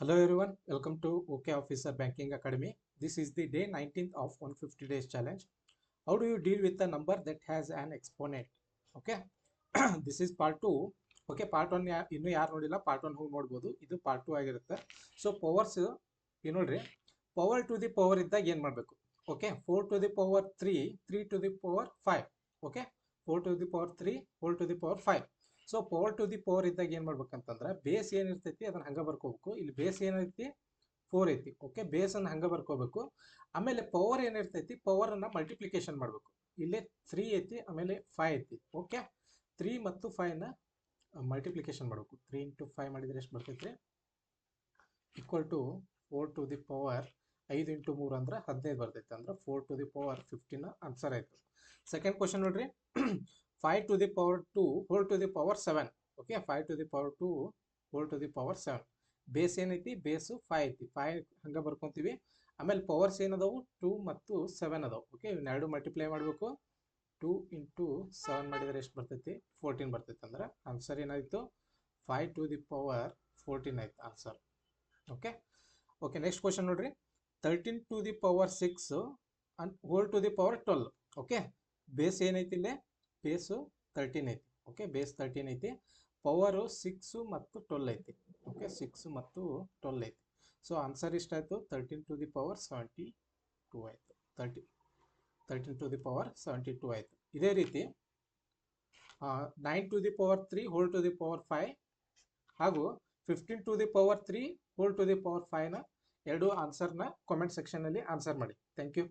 Hello everyone, welcome to OK Officer Banking Academy. This is the day 19th of 150 days challenge. How do you deal with a number that has an exponent? Okay, this is part 2. Okay part one yeah ಇನ್ನೂ ಯಾರು ನೋಡಿಲ್ಲ part one ಹೋಗಿ ನೋಡ್ಬೋದು ಇದು part two ಆಗಿರುತ್ತೆ so powers ಈ ನೋಡ್ರಿ power to the power ಇದ್ದಾಗ ಏನು ಮಾಡಬೇಕು okay four to the power three three to the power five okay four to the power three four to the power five so power to the power ಇದ್ದಾಗ ಏನು ಮಾಡ್ಬೇಕಂತಂದ್ರೆ base ಏನಿರ್ತೈತಿ ಅದನ್ನ ಹಂಗೆ ಬರ್ಕೋಬೇಕು. ಇಲ್ಲಿ base ಏನೈತಿ four ಐತಿ. ಓಕೆ ಬೇಸನ್ನು ಹಂಗೆ ಬರ್ಕೋಬೇಕು. ಆಮೇಲೆ power ಏನಿರ್ತೈತಿ ಪವರನ್ನು multiplication ಮಾಡಬೇಕು. ಇಲ್ಲಿ ತ್ರೀ ಐತಿ, ಆಮೇಲೆ ಫೈವ್ ಐತಿ. ಓಕೆ ತ್ರೀ ಮತ್ತು ಫೈವ್ನ ಮಲ್ಟಿಪ್ಲಿಕೇಶನ್ ಮಾಡಬೇಕು. ತ್ರೀ ಇಂಟು ಫೈವ್ ಮಾಡಿದರೆ ಎಷ್ಟು ಬರ್ತೈತಿ equal to four to the power ಐದು ಇಂಟು ಮೂರು ಅಂದ್ರೆ ಹದಿನೈದು ಬರ್ತೈತೆ. ಅಂದ್ರೆ ಫೋರ್ ಟು ದಿ ಪವರ್ ಫಿಫ್ಟಿನ ಆನ್ಸರ್ ಆಯಿತು. ಸೆಕೆಂಡ್ ಕ್ವಶನ್ ನೋಡ್ರಿ. Five to the power two whole to the power 7 okay 5 to the power two whole to the power 7 base ಏನೈತಿ? ಬೇಸು ಫೈವ್ ಐತಿ. ಫೈ ಹಂಗೆ ಬರ್ಕೊತೀವಿ. ಆಮೇಲೆ ಪವರ್ಸ್ ಏನದಾವು? ಟೂ ಮತ್ತು ಸೆವೆನ್ ಅದಾವು. ಓಕೆ ಇವನ್ನೆರಡು ಮಲ್ಟಿಪ್ಲೈ ಮಾಡಬೇಕು. ಟೂ ಇಂಟು ಸೆವೆನ್ ಮಾಡಿದರೆ ಎಷ್ಟು ಬರ್ತೈತಿ? ಫೋರ್ಟೀನ್ ಬರ್ತೈತಿ ಅಂದ್ರೆ ಆನ್ಸರ್ ಏನಾಯಿತು? 5 ಟು ದಿ ಪವರ್ ಫೋರ್ಟೀನ್ ಆಯ್ತು answer okay okay next question ನೋಡ್ರಿ. Thirteen to the power 6 and whole to the power twelve okay base ಏನೈತಿ ಇಲ್ಲಿ? ಬೇಸು ತರ್ಟೀನ್ ಐತಿ ಓಕೆ ಬೇಸ್ ತರ್ಟೀನ್ ಐತಿ ಪವರು ಸಿಕ್ಸು ಮತ್ತು ಟ್ವೆಲ್ ಐತಿ ಓಕೆ ಸಿಕ್ಸು ಮತ್ತು twelve ಐತಿ. So answer ಇಷ್ಟಾಯಿತು thirteen to the power seventy two ಆಯಿತು. Thirty thirteen to the power seventy two ಆಯಿತು. ಇದೇ ರೀತಿ nine to the power three whole to the power five ಹಾಗೂ fifteen to the power three whole to the power ಫೈವ್ನ ಎರಡು ಆನ್ಸರ್ನ comment ಸೆಕ್ಷನಲ್ಲಿ answer ಮಾಡಿ. Thank you